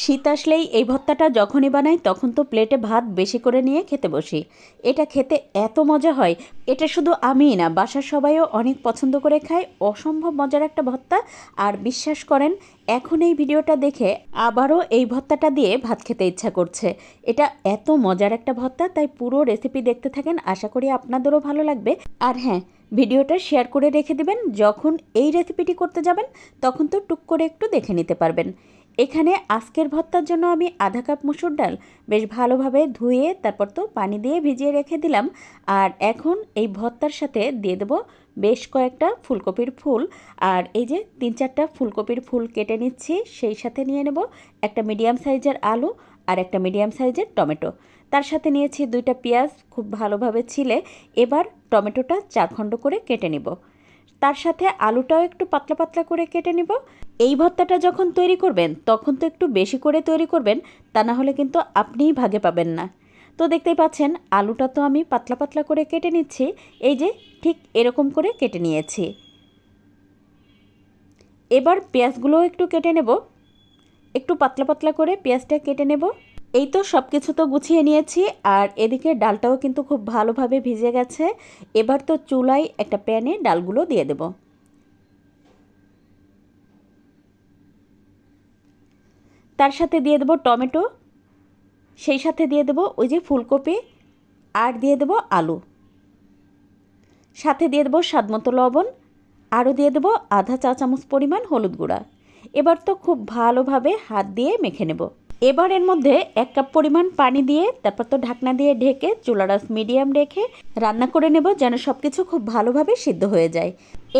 শীত আসলেই এই ভর্তাটা যখনই বানাই, তখন তো প্লেটে ভাত বেশি করে নিয়ে খেতে বসি। এটা খেতে এত মজা হয়। এটা শুধু আমিই না, বাসার সবাইও অনেক পছন্দ করে খায়। অসম্ভব মজার একটা ভর্তা। আর বিশ্বাস করেন, এখন এই ভিডিওটা দেখে আবারও এই ভর্তাটা দিয়ে ভাত খেতে ইচ্ছা করছে। এটা এত মজার একটা ভর্তা, তাই পুরো রেসিপি দেখতে থাকেন। আশা করি আপনাদেরও ভালো লাগবে। আর হ্যাঁ ভিডিওটা শেয়ার করে রেখে দেবেন। যখন এই রেসিপিটি করতে যাবেন, তখন তো টুক করে একটু দেখে নিতে পারবেন। এখানে আজকের ভর্তার জন্য আমি আধা কাপ মুসুর ডাল বেশ ভালোভাবে ধুয়ে তারপর তো পানি দিয়ে ভিজিয়ে রেখে দিলাম। আর এখন এই ভর্তার সাথে দিয়ে দেবো বেশ কয়েকটা ফুলকপির ফুল। আর এই যে তিন চারটা ফুলকপির ফুল কেটে নিচ্ছি, সেই সাথে নিয়ে নেব একটা মিডিয়াম সাইজের আলু আর একটা মিডিয়াম সাইজের টমেটো। তার সাথে নিয়েছি দুইটা পেঁয়াজ, খুব ভালোভাবে ছিলে। এবার টমেটোটা চারখণ্ড করে কেটে নেব। তার সাথে আলুটাও একটু পাতলা পাতলা করে কেটে নেব। এই ভর্তাটা যখন তৈরি করবেন, তখন তো একটু বেশি করে তৈরি করবেন, তা না হলে কিন্তু আপনিই ভাগে পাবেন না। তো দেখতেই পাচ্ছেন, আলুটা তো আমি পাতলা পাতলা করে কেটে নিচ্ছি, এই যে ঠিক এরকম করে কেটে নিয়েছি। এবার পেঁয়াজগুলোও একটু কেটে নেব। একটু পাতলা পাতলা করে পেঁয়াজটা কেটে নেব। এই তো সব কিছু তো গুছিয়ে নিয়েছি, আর এদিকে ডালটাও কিন্তু খুব ভালোভাবে ভিজে গেছে। এবার তো চুলায় একটা প্যানে ডালগুলো দিয়ে দেব। তার সাথে দিয়ে দেবো টমেটো, সেই সাথে দিয়ে দেবো ওই যে ফুলকপি, আর দিয়ে দেবো আলু। সাথে দিয়ে দেবো স্বাদমতো লবণ, আরও দিয়ে দেবো আধা চা চামচ পরিমাণ হলুদ গুঁড়া। এবার তো খুব ভালোভাবে হাত দিয়ে মেখে নেব। এবার এর মধ্যে এক কাপ পরিমাণ পানি দিয়ে, তারপর তো ঢাকনা দিয়ে ঢেকে চুলারাস মিডিয়াম রেখে রান্না করে নেব যেন সব কিছু খুব ভালোভাবে সিদ্ধ হয়ে যায়।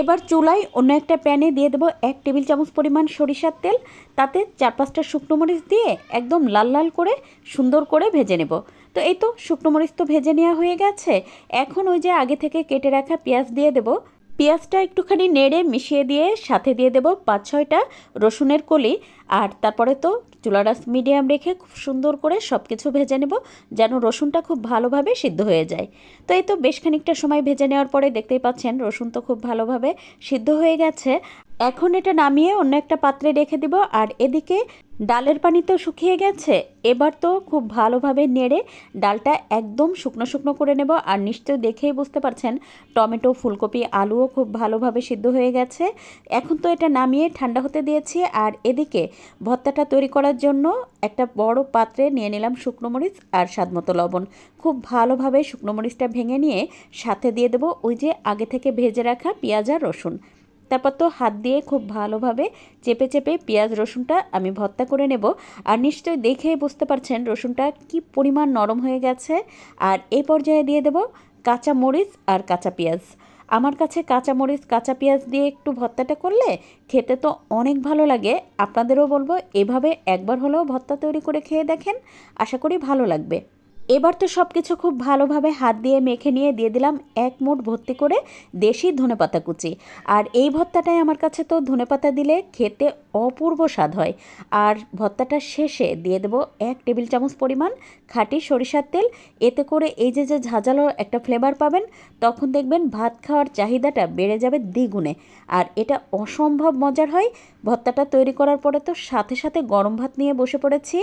এবার চুলায় অন্য একটা প্যানে দিয়ে দেবো এক টেবিল চামচ পরিমাণ সরিষার তেল। তাতে চার পাঁচটা শুকনো মরিচ দিয়ে একদম লাল লাল করে সুন্দর করে ভেজে নেব। তো এই তো শুকনো মরিচ তো ভেজে নেওয়া হয়ে গেছে। এখন ওই যে আগে থেকে কেটে রাখা পেঁয়াজ দিয়ে দেবো। পেঁয়াজটা একটুখানি নেড়ে মিশিয়ে দিয়ে সাথে দিয়ে দেবো পাঁচ ছয়টা রসুনের কলি। আর তারপরে তো চুলারাস মিডিয়াম রেখে খুব সুন্দর করে সব কিছু ভেজে নেব, যেন রসুনটা খুব ভালোভাবে সিদ্ধ হয়ে যায়। তো এই তো বেশ খানিকটা সময় ভেজে নেওয়ার পরে দেখতেই পাচ্ছেন রসুন তো খুব ভালোভাবে সিদ্ধ হয়ে গেছে। এখন এটা নামিয়ে অন্য একটা পাত্রে রেখে দিব। আর এদিকে ডালের পানি তো শুকিয়ে গেছে, এবার তো খুব ভালোভাবে নেড়ে ডালটা একদম শুকনো শুকনো করে নেব। আর নিশ্চয় দেখেই বুঝতে পারছেন, টমেটো, ফুলকপি, আলুও খুব ভালোভাবে সিদ্ধ হয়ে গেছে। এখন তো এটা নামিয়ে ঠান্ডা হতে দিয়েছি, আর এদিকে ভর্তাটা তৈরি করার জন্য একটা বড় পাত্রে নিয়ে নিলাম শুকনো মরিচ আর স্বাদমতো লবণ। খুব ভালোভাবে শুকনো মরিচটা ভেঙে নিয়ে সাথে দিয়ে দেবো ওই যে আগে থেকে ভেজে রাখা পেঁয়াজ আর রসুন। তারপর তো হাত দিয়ে খুব ভালোভাবে চেপে চেপে পেঁয়াজ, রসুনটা আমি ভর্তা করে নেব। আর নিশ্চয়ই দেখে বুঝতে পারছেন রসুনটা কি পরিমাণ নরম হয়ে গেছে। আর এই পর্যায়ে দিয়ে দেব কাঁচা মরিচ আর কাঁচা পেঁয়াজ। আমার কাছে কাঁচা মরিচ, কাঁচা পেঁয়াজ দিয়ে একটু ভর্তাটা করলে খেতে তো অনেক ভালো লাগে। আপনাদেরও বলব, এভাবে একবার হলেও ভর্তা তৈরি করে খেয়ে দেখেন। আশা করি ভালো লাগবে। এবার তো সব কিছু খুব ভালোভাবে হাত দিয়ে মেখে নিয়ে দিয়ে দিলাম এক মুঠ ভর্তি করে দেশি ধনেপাতা কুচি। আর এই ভর্তাটাই আমার কাছে তো ধনেপাতা দিলে খেতে অপূর্ব স্বাদ হয়। আর ভর্তাটা শেষে দিয়ে দেবো এক টেবিল চামচ পরিমাণ খাঁটি সরিষার তেল। এতে করে এই যে যে ঝাঁঝালো একটা ফ্লেভার পাবেন, তখন দেখবেন ভাত খাওয়ার চাহিদাটা বেড়ে যাবে দ্বিগুণে। আর এটা অসম্ভব মজার হয়। ভর্তাটা তৈরি করার পরে তো সাথে সাথে গরম ভাত নিয়ে বসে পড়েছি।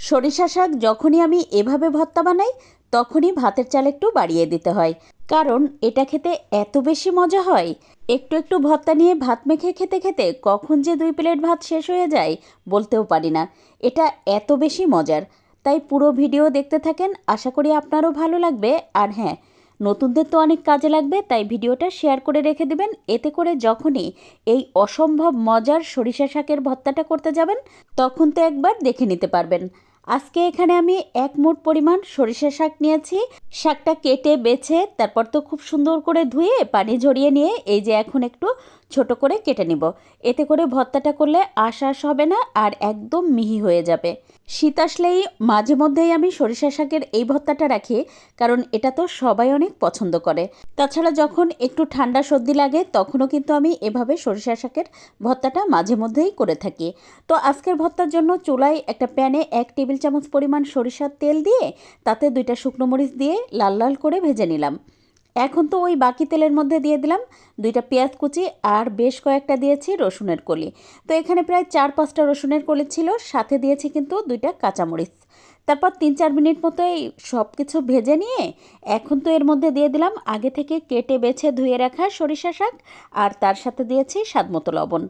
সরিষা শাক যখনই আমি এভাবে ভর্তা বানাই, তখনই ভাতের চাল একটু বাড়িয়ে দিতে হয়। কারণ এটা খেতে এত বেশি মজা হয়। একটু একটু ভর্তা নিয়ে ভাত মেখে খেতে খেতে কখন যে দুই প্লেট ভাত শেষ হয়ে যায় বলতেও পারি না। এটা এত বেশি মজার। তাই পুরো ভিডিও দেখতে থাকেন, আশা করি আপনারও ভালো লাগবে। আর হ্যাঁ নতুনদের তো অনেক কাজে লাগবে, তাই ভিডিওটা শেয়ার করে রেখে দেবেন। এতে করে যখনই এই অসম্ভব মজার সরিষা শাকের ভর্তাটা করতে যাবেন, তখন তো একবার দেখে নিতে পারবেন। আজকে এখানে আমি এক মুঠ পরিমাণ সরিষা শাক নিয়েছি। শাকটা কেটে বেছে, তারপর তো খুব সুন্দর করে ধুয়ে, পানি ঝরিয়ে নিয়ে, এই যে এখন একটু ছোট করে কেটে নিব। এতে করে ভর্তাটা করলে আশ আশ হবে না আর একদম মিহি হয়ে যাবে। শীত আসলেই মাঝে মধ্যেই আমি সরিষা শাকের এই ভর্তাটা রাখি, কারণ এটা তো সবাই অনেক পছন্দ করে। তাছাড়া যখন একটু ঠান্ডা সর্দি লাগে, তখনও কিন্তু আমি এভাবে সরিষা শাকের ভর্তাটা মাঝে মধ্যেই করে থাকি। তো আজকের ভর্তার জন্য চুলায় একটা প্যানে এক টেবিল চামচ পরিমাণ সরিষার তেল দিয়ে, তাতে দুইটা শুকনো মরিচ দিয়ে লাল লাল করে ভেজে নিলাম। এখন তো ওই বাকি তেলের মধ্যে দিয়ে দিলাম দুইটা পেঁয়াজ কুচি আর বেশ কয়েকটা দিয়েছি রসুনের কলি। তো এখানে প্রায় চার পাঁচটা রসুনের কলি ছিল, সাথে দিয়েছি কিন্তু দুইটা কাঁচামরিচ। তারপর তিন চার মিনিট মতো এই সব কিছু ভেজে নিয়ে এখন তো এর মধ্যে দিয়ে দিলাম আগে থেকে কেটে বেছে ধুয়ে রাখা সরিষা শাক আর তার সাথে দিয়েছি স্বাদ মতো লবণ।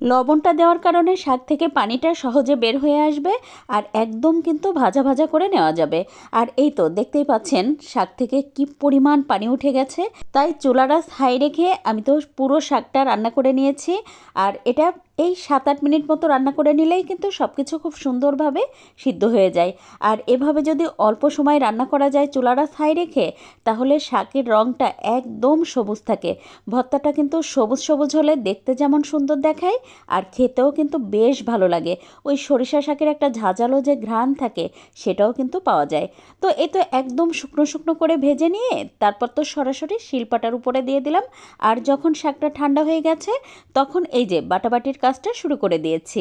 লবণটা দেওয়ার কারণে শাক থেকে পানিটা সহজে বের হয়ে আসবে আর একদম কিন্তু ভাজা ভাজা করে নেওয়া যাবে। আর এই তো দেখতেই পাচ্ছেন শাক থেকে কি পরিমাণ পানি উঠে গেছে। তাই চুলাটা হাই রেখে আমি তো পুরো শাকটা রান্না করে নিয়েছি। আর এটা এই সাত আট মিনিট মতো রান্না করে নিলেই কিন্তু সব কিছু খুব সুন্দরভাবে সিদ্ধ হয়ে যায়। আর এভাবে যদি অল্প সময় রান্না করা যায় চুলারা ছাই রেখে, তাহলে শাকের রঙটা একদম সবুজ থাকে। ভর্তাটা কিন্তু সবুজ সবুজ হলে দেখতে যেমন সুন্দর দেখায়, আর খেতেও কিন্তু বেশ ভালো লাগে। ওই সরিষা শাকের একটা ঝাঁঝালো যে ঘ্রাণ থাকে, সেটাও কিন্তু পাওয়া যায়। তো এ তো একদম শুকনো শুকনো করে ভেজে নিয়ে, তারপর তো সরাসরি শিলপাটার উপরে দিয়ে দিলাম। আর যখন শাকটা ঠান্ডা হয়ে গেছে, তখন এই যে বাটাবাটির কাজটা শুরু করে দিয়েছি।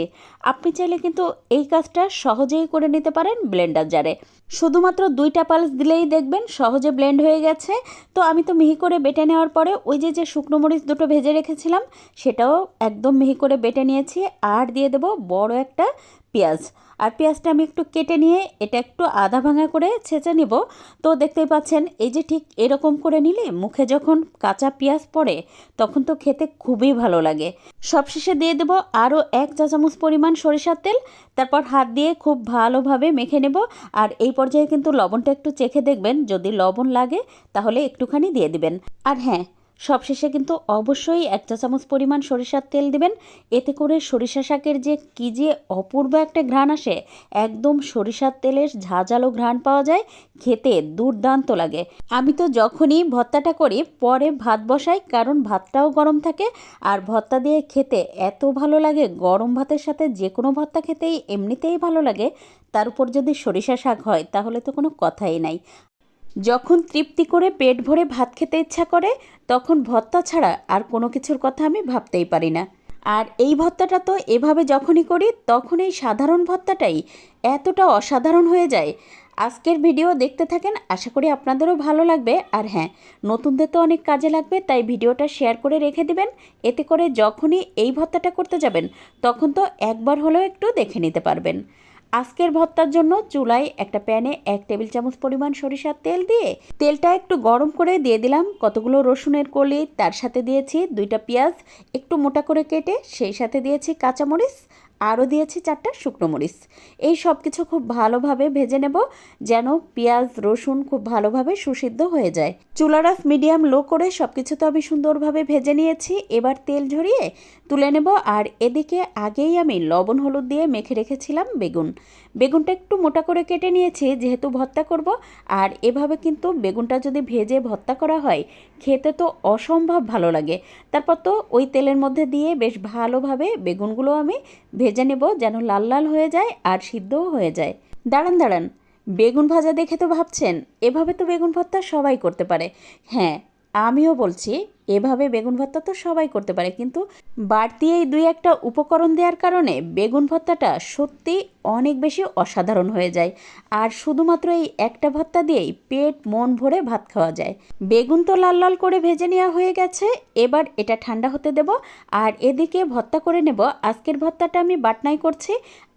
আপনি চাইলে কিন্তু এই কাজটা সহজেই করে নিতে পারেন ব্লেন্ডার জারে। শুধুমাত্র দুইটা পালস দিলেই দেখবেন সহজে ব্লেন্ড হয়ে গেছে। তো আমি তো মিহি করে বেটে নেওয়ার পরে ওই যে যে শুকনো মরিচ দুটো ভেজে রেখেছিলাম, সেটাও একদম মিহি করে বেটে নিয়েছি। আর দিয়ে দেবো বড় একটা পেঁয়াজ। আর পেঁয়াজটা আমি একটু কেটে নিয়ে এটা একটু আধা ভাঙা করে ছেঁচে নিব। তো দেখতেই পাচ্ছেন, এই যে ঠিক এরকম করে নিলে মুখে যখন কাঁচা পেঁয়াজ পড়ে, তখন তো খেতে খুবই ভালো লাগে। সবশেষে দিয়ে দেবো আরও এক চা চামচ পরিমাণ সরিষার তেল, তারপর হাত দিয়ে খুব ভালোভাবে মেখে নেব। আর এই পর্যায়ে কিন্তু লবণটা একটু চেখে দেখবেন, যদি লবণ লাগে, তাহলে একটুখানি দিয়ে দিবেন। আর হ্যাঁ সবশেষে কিন্তু অবশ্যই এক চা চামচ পরিমাণ সরিষার তেল দিবেন। এতে করে সরিষা শাকের যে কী যে অপূর্ব একটা ঘ্রাণ আসে, একদম সরিষার তেলের ঝাঁঝালো ঘ্রাণ পাওয়া যায়, খেতে দুর্দান্ত লাগে। আমি তো যখনই ভর্তাটা করি, পরে ভাত বসাই, কারণ ভাতটাও গরম থাকে, আর ভর্তা দিয়ে খেতে এত ভালো লাগে, গরম ভাতের সাথে যে কোনো ভর্তা খেতেই এমনিতেই ভালো লাগে। তার উপর যদি সরিষা শাক হয়, তাহলে তো কোনো কথাই নাই। যখন তৃপ্তি করে পেট ভরে ভাত খেতে ইচ্ছা করে, তখন ভর্তা ছাড়া আর কোনো কিছুর কথা আমি ভাবতেই পারি না। আর এই ভর্তাটা তো এভাবে যখনই করি তখন এই সাধারণ ভর্তাটাই এতটা অসাধারণ হয়ে যায়। আজকের ভিডিও দেখতে থাকেন, আশা করি আপনাদেরও ভালো লাগবে। আর হ্যাঁ নতুনদের তো অনেক কাজে লাগবে, তাই ভিডিওটা শেয়ার করে রেখে দিবেন। এতে করে যখনই এই ভর্তাটা করতে যাবেন, তখন তো একবার হলেও একটু দেখে নিতে পারবেন। আজকের ভর্তার জন্য চুলায় একটা প্যানে এক টেবিল চামচ পরিমাণ সরিষার তেল দিয়ে তেলটা একটু গরম করে দিয়ে দিলাম। কতগুলো রসুনের কলি, তার সাথে দিয়েছি দুইটা পেঁয়াজ, একটু মোটা করে কেটে সেই সাথে দিয়েছি কাঁচামরিচ আরও দিয়েছি চারটা শুকনো মরিচ। এই সব কিছু খুব ভালোভাবে ভেজে নেব যেন পেঁয়াজ, রসুন খুব ভালোভাবে সুসিদ্ধ হয়ে যায়। চুলারাস মিডিয়াম লো করে সব কিছু তো আমি সুন্দরভাবে ভেজে নিয়েছি। এবার তেল ঝরিয়ে তুলে নেব। আর এদিকে আগেই আমি লবণ হলুদ দিয়ে মেখে রেখেছিলাম বেগুন। বেগুনটা একটু মোটা করে কেটে নিয়েছি, যেহেতু ভর্তা করব। আর এভাবে কিন্তু বেগুনটা যদি ভেজে ভর্তা করা হয়, খেতে তো অসম্ভব ভালো লাগে। তারপর তো ওই তেলের মধ্যে দিয়ে বেশ ভালোভাবে বেগুনগুলো আমি ভেজে নেব যেন লাল লাল হয়ে যায় আর সিদ্ধও হয়ে যায়। দাঁড়ান দাঁড়ান, বেগুন ভাজা দেখে তো ভাবছেন? এভাবে তো বেগুন ভর্তা সবাই করতে পারে। হ্যাঁ আমিও বলছি, এভাবে বেগুন ভর্তা তো সবাই করতে পারে, কিন্তু বাড়তি এই দুই একটা উপকরণ দেওয়ার কারণে বেগুন ভর্তাটা সত্যি অনেক বেশি অসাধারণ হয়ে যায়। আর শুধুমাত্র এই একটা ভর্তা দিয়েই পেট, মন ভরে ভাত খাওয়া যায়। বেগুন তো লাল লাল করে ভেজে নেওয়া হয়ে গেছে, এবার এটা ঠান্ডা হতে দেব, আর এদিকে ভর্তা করে নেব। আজকের ভর্তাটা আমি বাটনাই করছি,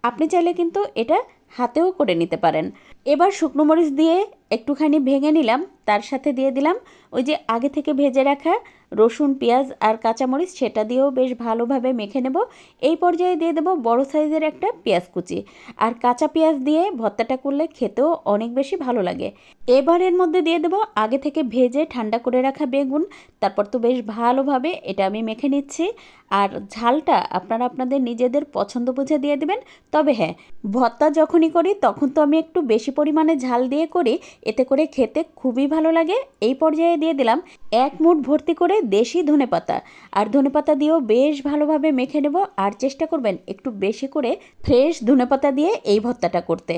আপনি চাইলে কিন্তু এটা হাতেও করে নিতে পারেন। এবার শুকনো মরিচ দিয়ে একটুখানি ভেঙে নিলাম তার সাথে দিয়ে দিলাম। ওই যে আগে থেকে ভেজে রাখা রসুন, পেঁয়াজ আর কাঁচামরিচ, সেটা দিয়েও বেশ ভালোভাবে মেখে নেব। এই পর্যায়ে দিয়ে দেবো বড় সাইজের একটা পেঁয়াজ কুচি। আর কাঁচা পেঁয়াজ দিয়ে ভর্তাটা করলে খেতেও অনেক বেশি ভালো লাগে। এবার এর মধ্যে দিয়ে দেবো আগে থেকে ভেজে ঠান্ডা করে রাখা বেগুন। তারপর তো বেশ ভালোভাবে এটা আমি মেখে নিচ্ছি। আর ঝালটা আপনারা আপনাদের নিজেদের পছন্দ বুঝে দিয়ে দেবেন। তবে হ্যাঁ ভর্তা যখনই করি তখন তো আমি একটু বেশি পরিমাণে ঝাল দিয়ে করি। এতে করে খেতে খুবই ভালো লাগে, এই পর্যায়ে দিয়ে দিলাম এক মুঠ ভর্তি করে দেশি ধনে পাতা। আর ধনে পাতা দিয়েও বেশ ভালোভাবে মেখে নেব, আর চেষ্টা করবেন একটু বেশি করে ফ্রেশ ধনে পাতা দিয়ে এই ভর্তাটা করতে।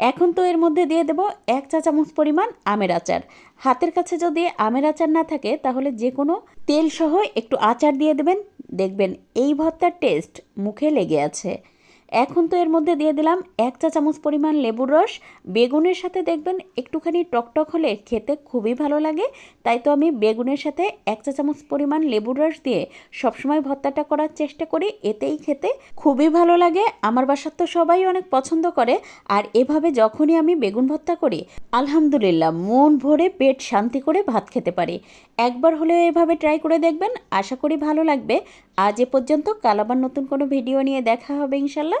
এখন তো এর মধ্যে দিয়ে দেব এক চা চামচ পরিমাণ আমের আচার। হাতের কাছে যদি আমের আচার না থাকে, তাহলে যে কোনো তেল সহ একটু আচার দিয়ে দেবেন। দেখবেন এই ভর্তার টেস্ট মুখে লেগে আছে। এখন তো এর মধ্যে দিয়ে দিলাম এক চা চামচ পরিমাণ লেবুর রস। বেগুনের সাথে দেখবেন একটুখানি টকটক হলে খেতে খুবই ভালো লাগে। তাই তো আমি বেগুনের সাথে এক চা চামচ পরিমাণ লেবুর রস দিয়ে সবসময় ভর্তাটা করার চেষ্টা করি, এতেই খেতে খুবই ভালো লাগে। আমার বাসার তো সবাই অনেক পছন্দ করে। আর এভাবে যখনই আমি বেগুন ভর্তা করি, আলহামদুলিল্লাহ মন ভরে পেট শান্তি করে ভাত খেতে পারি। একবার হলেও এভাবে ট্রাই করে দেখবেন, আশা করি ভালো লাগবে। আজ এ পর্যন্ত, কাল আবার নতুন কোনো ভিডিও নিয়ে দেখা হবে ইনশাল্লাহ।